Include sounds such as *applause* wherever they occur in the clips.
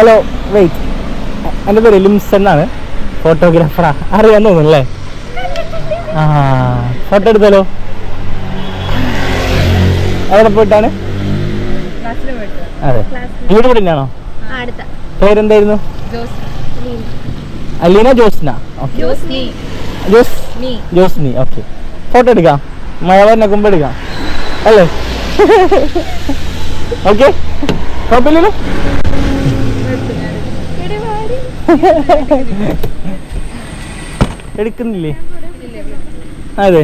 Hello wait എന്റെ പേര് limbs എന്നാണ്. ഫോട്ടോഗ്രാഫറാ അറിയാൻ തോന്നുന്നല്ലേ ആ ഫോട്ടോ എടുത്തല്ലോ എവിടെ പോയിട്ടാണ്? അതെ. വീട് ഇവിടെ തന്നെയാണോ പേരെന്തായിരുന്നു? അലീന ജോസ്ന. ജോസ്നി. ഓക്കെ ഫോട്ടോ എടുക്കാം. മഴ വരുന്ന കുമ്പ് എടുക്കാം. അല്ലേ? *laughs* ഓക്കെ കുഴപ്പമില്ലല്ലോ? എടുക്കുന്നില്ലേ? അതെ.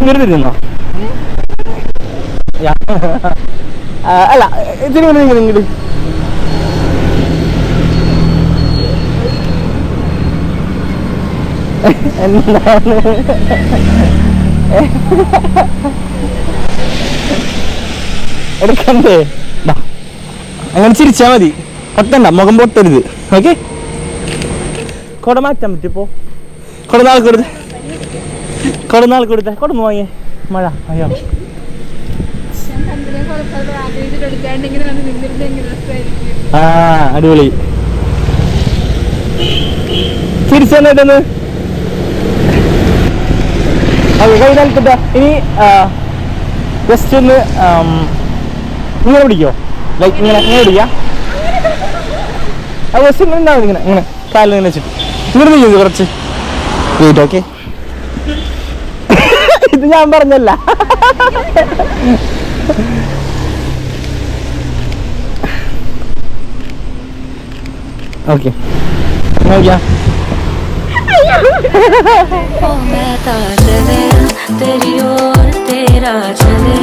ഇങ്ങനെ തിരുന്നോ അല്ല ഇതിന് ഇങ്ങനെ ഇങ്ങനെ എന്താണ്? എടുക്കണ്ടേ. അങ്ങനെ ചിരിച്ചാ മതി. പൊട്ടണ്ട മുഖം പൊട്ടരുത്. ഓക്കെ കൊട മാറ്റാൻ പറ്റിപ്പോ കൊട നാൾ കൊടുത്ത്. കൊട നാൾ കൊടുത്ത. കൊട വാങ്ങിയേ മഴ. അയ്യോ. ആ അടിപൊളി. തിരിച്ചെന്നിട്ടൊന്ന് തന്നിട്ടൊന്ന് ഓക്കെ കൈ നൽകിട്ട ഇനി ജസ്റ്റ് ഒന്ന് ഇങ്ങനെ പിടിക്കോ ലൈക്ക് ഇങ്ങനെ ഇങ്ങനെ പിടിക്കാം ആ ജസ്റ്റ് ഇങ്ങനെ ഉണ്ടാവും ഇങ്ങനെ ഇങ്ങനെ കാലിൽ ഇങ്ങനെ വെച്ചിട്ട് ഇങ്ങനെ നീങ്ങുന്നു കുറച്ച് വെയിറ്റ് ഓക്കെ *laughs* ഇത് ഞാൻ പറഞ്ഞല്ല ഓക്കെ നോക്കിയാ ओ मैं तो चले तेरी ओर तेरा चले है जोर